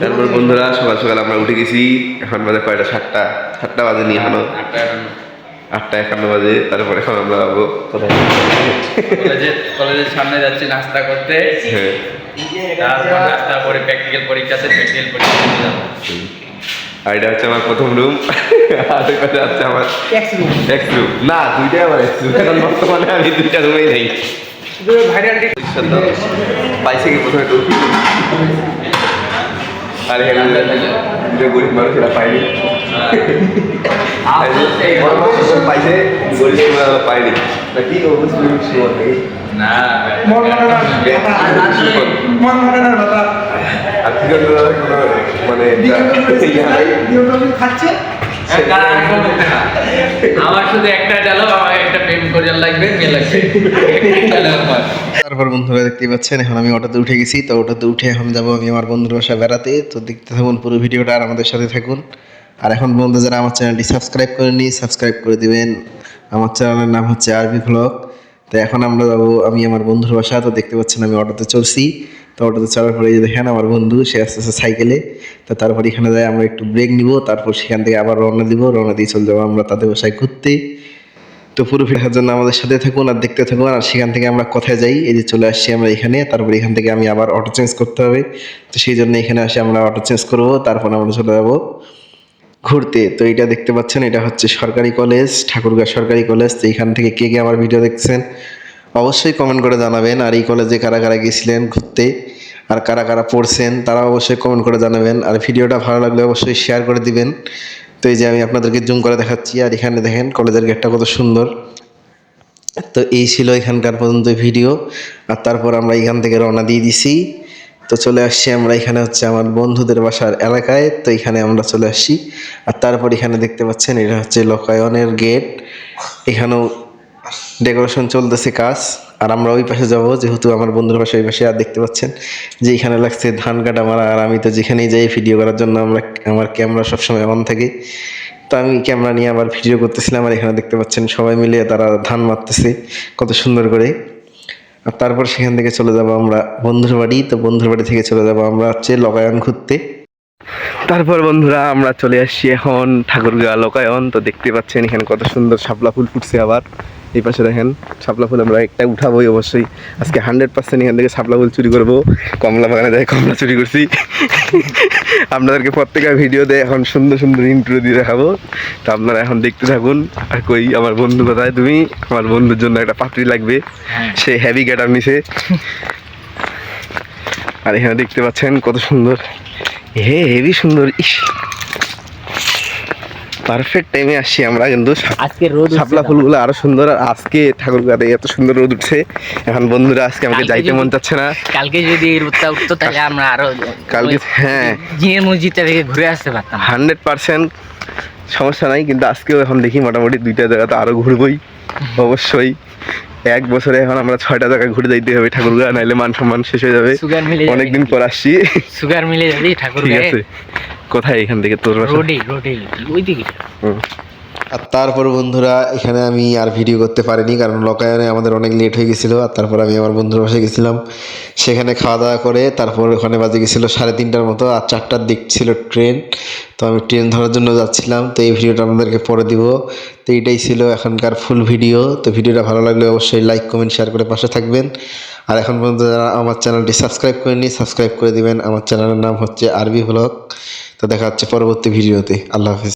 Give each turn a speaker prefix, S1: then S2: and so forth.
S1: তারপর বন্ধুরা সকাল সকাল আমরা উঠে গেছি। এখন বাজে কয়টা? সাতটা। সাতটা বাজে নিয়ে এখনও। আটটা একান্ন। বাজে। তারপর এখন আমরা যাব কোথায়?
S2: কলেজের সামনে যাচ্ছি নাস্তা করতে।
S1: হ্যাঁ।
S2: তারপর নাস্তা করে প্র্যাকটিক্যাল পরীক্ষা আছে প্র্যাকটিক্যাল পরীক্ষা
S1: আর এটা হচ্ছে আমার প্রথম রুম আর এটা হচ্ছে আমার এক্স রুম না দুইটাই আমার এক্স রুম এখন বর্তমানে আমি দুইটা রুমেই নেই। পাইছে কি প্রথমে আর এখানে যে গরিব মানুষেরা পায়নি পাইছে গরিব পায়নি সুমন নাকি
S2: না
S1: আর মানে ইয়া নাই।
S2: আমার শুধু একটা ডালো আমার একটা প্রেম করিয়ার লাগবে মেয়ে লাগবে।
S3: তারপর বন্ধুরা দেখতে পাচ্ছেন এখন আমি অটোতে উঠে গেছি তো অটোতে উঠে এখন যাব আমি আমার বন্ধুর বাসায় বেড়াতে। তো দেখতে থাকুন পুরো ভিডিওটা আর আমাদের সাথে থাকুন। আর এখন বন্ধু যারা আমার চ্যানেলটি সাবস্ক্রাইব করেনি সাবস্ক্রাইব করে দিবেন। আমার চ্যানেলের নাম হচ্ছে আরবি ভ্লগ তো এখন আমরা যাব আমি আমার বন্ধুর বাসা তো দেখতে পাচ্ছেন আমি অটোতে চলছি তো অটোতে চলার পরে দেখেন আমার বন্ধু, সে আস্তে আস্তে সাইকেলে, তো তারপর এখানে যাই আমরা একটু ব্রেক নিব, তারপর সেখান থেকে আবার রওনা দিব, রওনা দিয়ে চলে যাব আমরা তাদের বাসায় ঘুরতে। তো পুরো দেখার জন্য আমাদের সাথে থাকুন আর দেখতে থাকুন আর সেখান থেকে আমরা কোথায় যাই, এই যে চলে আসছি আমরা এখানে, তারপর এখান থেকে আমি আবার অটো চেঞ্জ করতে হবে। তো সেই জন্য এখানে আসে আমরা অটো চেঞ্জ করব, তারপর আমরা চলে যাব ঘুরতে। তো এটা দেখতে পাচ্ছেন, এটা হচ্ছে সরকারি কলেজ ঠাকুরগাঁ সরকারি কলেজ তো এখান থেকে কে কে আমার ভিডিও দেখছেন অবশ্যই কমেন্ট করে জানাবেন আর এই কলেজে কারা কারা গেছিলেন, ঘুরতে আর কারা কারা পড়ছেন তারা অবশ্যই কমেন্ট করে জানাবেন। আর ভিডিওটা ভালো লাগলে অবশ্যই শেয়ার করে দিবেন। তো এই যে আমি আপনাদেরকে জুম করে দেখাচ্ছি, আর এখানে দেখেন কলেজের গেটটা কত সুন্দর। তো এই ছিল এখানকার পর্যন্ত ভিডিও আর তারপর আমরা এখান থেকে রওনা দিয়ে দিছি। তো চলে আসছি আমরা এখানে হচ্ছে আমার বন্ধুদের বাসার এলাকায়, তো এখানে আমরা চলে আসছি। আর তারপর এখানে দেখতে পাচ্ছেন, এটা হচ্ছে লোকায়নের গেট এখানেও ডেকোরেশন চলতেছে কাজ, আর আমরা ওই পাশে যাব, যেহেতু আমার বন্ধুর পাশে ওই পাশে আর দেখতে পাচ্ছেন, যে এখানে লাগছে ধান কাটা মারা, আর আমি তো যেখানেই যাই ভিডিও করার জন্য আমরা, আমার ক্যামেরা সবসময় অন থাকে। তো আমি ক্যামেরা নিয়ে আবার ভিডিও করতেছিলাম, আর এখানে দেখতে পাচ্ছেন সবাই মিলে তারা ধান মারতেছে, কত সুন্দর করে। আর তারপর সেখান থেকে চলে যাব আমরা বন্ধুর বাড়ি, তো বন্ধুর বাড়ি থেকে চলে যাব আমরা হচ্ছে লগায়ন ঘুরতে।
S1: তারপর বন্ধুরা আমরা চলে আসছি এখন ঠাকুরগাঁ লোকায়ন, তো দেখতে পাচ্ছেন এখানে কত সুন্দর শাপলা ফুল ফুটছে আবার। এই পাশে দেখেন শাপলা ফুল আমরা একটা উঠাবোই অবশ্যই। আজকে হান্ড্রেড পার্সেন্ট এখান থেকে শাপলা ফুল চুরি করব। কমলা বাগানে যাই কমলা চুরি করছি। আপনাদেরকে প্রত্যেকের ভিডিও দিয়ে এখন সুন্দর সুন্দর ইন্ট্রো দিয়ে দেখাবো। তো আপনারা এখন দেখতে থাকুন আর কই আমার বন্ধু কোথায় তুমি? আমার বন্ধুর জন্য একটা পাত্রী লাগবে। সে হেভি গেটার নিছে। আর এখানে দেখতে পাচ্ছেন কত সুন্দর। হে হেভি সুন্দর ইস। পারফেক্ট টাইমে আসছি আমরা কিন্তু।
S4: আজকে রোদ
S1: শাপলা ফুলগুলো আরও সুন্দর আর আজকে ঠাকুরগাতে এত সুন্দর রোদ উঠছে। এখন বন্ধুরা আজকে আমাকে যাইতে মন চাচ্ছে না।
S4: কালকে যদি এই রোদটা উঠতো তাহলে আমরা আরও
S1: কালকে হ্যাঁ।
S4: জিনের মসজিদটা থেকে ঘুরে আসতে পারতাম।
S1: হান্ড্রেড পার্সেন্ট সমস্যা নাই কিন্তু আজকেও এখন দেখি মোটামুটি দুইটা জায়গাতে আরও ঘুরবই। অবশ্যই। এক বছরে এখন আমরা ছয়টা জায়গায় ঘুরে যাইতে হবে ঠাকুরগা নাইলে মান সম্মান শেষ হয়ে যাবে।
S4: সুগার মিলে যাবে।
S1: অনেকদিন পর আসছি।
S4: সুগার মিলে যাবি ঠাকুর
S1: ঠিক আছে। কোথায় এখান থেকে তোর?
S4: রোডে রোডে ওই দিকে
S1: হুম।
S3: আর তারপর বন্ধুরা, এখানে আমি আর ভিডিও করতে পারিনি, কারণ লোকায়নে আমাদের অনেক লেট হয়ে গেছিল, আর তারপর আমি আমার বন্ধুর বাসায় গেছিলাম। সেখানে খাওয়া দাওয়া করে তারপর ওখানে বাজে গেছিল সাড়ে তিনটার মতো, আর চারটার দিক ছিল ট্রেন তো আমি ট্রেন ধরার জন্য যাচ্ছিলাম, তো এই ভিডিওটা আপনাদেরকে পরে দিব। তো এইটাই ছিল এখনকার ফুল ভিডিও তো ভিডিওটা ভালো লাগলে অবশ্যই লাইক কমেন্ট শেয়ার করে পাশে থাকবেন। আর এখন পর্যন্ত যারা আমার চ্যানেলটি সাবস্ক্রাইব করেনি সাবস্ক্রাইব করে দিবেন। আমার চ্যানেলের নাম হচ্ছে আরবি ভ্লগ তো দেখা হচ্ছে পরবর্তী ভিডিওতে আল্লাহ হাফিজ।